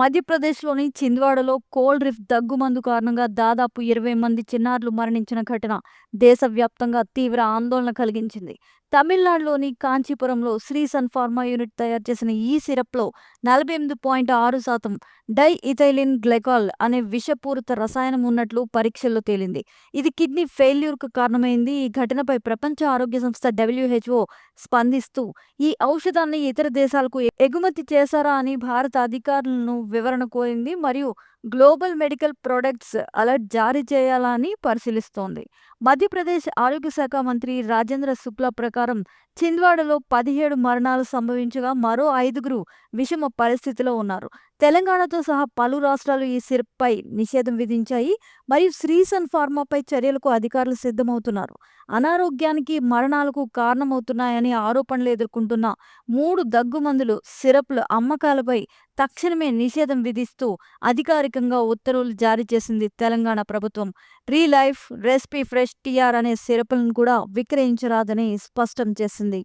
మధ్యప్రదేశ్‌లోని చింద్వాడలో కోల్డ్ రిఫ్ దగ్గుమందు కారణంగా దాదాపు ఇరవై మంది చిన్నారులు మరణించిన ఘటన దేశవ్యాప్తంగా తీవ్ర ఆందోళన కలిగించింది. తమిళనాడులోని కాంచీపురంలో శ్రీ సన్ ఫార్మా యూనిట్ తయారు చేసిన ఈ సిరప్‌లో నలభై ఎనిమిది పాయింట్ ఆరు శాతం డై ఇథైలిన్ గ్లైకాల్ అనే విషపూరిత రసాయనం ఉన్నట్లు పరీక్షల్లో తేలింది. ఇది కిడ్నీ ఫెయిల్యూర్‌కు కారణమైంది. ఈ ఘటనపై ప్రపంచ ఆరోగ్య సంస్థ డబ్ల్యూహెచ్ఓ స్పందిస్తూ ఈ ఔషధాన్ని ఇతర దేశాలకు ఎగుమతి చేశారా అని భారత అధికారులను వివరణ కోరింది మరియు గ్లోబల్ మెడికల్ ప్రొడక్ట్స్ అలర్ట్ జారీ చేయాలా అని పరిశీలిస్తోంది. మధ్యప్రదేశ్ ఆరోగ్య శాఖ మంత్రి రాజేంద్ర శుక్లా ప్రకారం చింద్వాడలో పదిహేడు మరణాలు సంభవించగా మరో ఐదుగురు విషమ పరిస్థితిలో ఉన్నారు. తెలంగాణతో సహా పలు రాష్ట్రాలు ఈ సిరప్పై నిషేధం విధించాయి మరియు శ్రీసన్ ఫార్మాపై చర్యలకు అధికారులు సిద్ధమవుతున్నారు. అనారోగ్యానికి, మరణాలకు కారణమవుతున్నాయని ఆరోపణలు ఎదుర్కొంటున్న మూడు దగ్గుమందులు సిరప్‌ల అమ్మకాలపై తక్షణమే నిషేధం విధిస్తూ అధికారికంగా ఉత్తర్వులు జారీ చేసింది తెలంగాణ ప్రభుత్వం. రీ లైఫ్, రెస్పీ ఫ్రెష్ టీఆర్ అనే సిరప్‌లను కూడా విక్రయించరాదని స్పష్టం చేసింది.